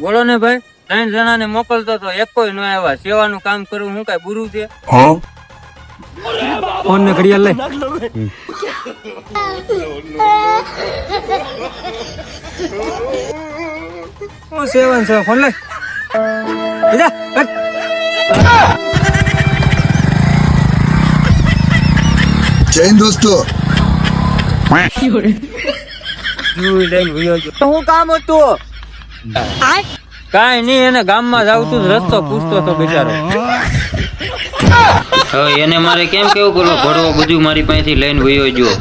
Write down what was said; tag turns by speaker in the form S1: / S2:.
S1: બોલો ને ભાઈ ત્રણ જણા ને મોકલતો તો એક કોઈ ન આવ્યા. સેવાનું કામ કરવું હું કઈ બુરું છે?
S2: ફોન ને ઘડિયાળ લઈ. હું સેવન છે ફોન લઈ જા
S3: જૈન દોસ્તો.
S2: હું કામ હતું?
S1: કાઈ નઈ એને ગામમાં જ આવતું જ રસ્તો પૂછતો તો બિચારો. હવે એને મારે કેમ કેવું કરવું? ઘોડો બધું મારી પાસેથી લઈને વયો ગયો.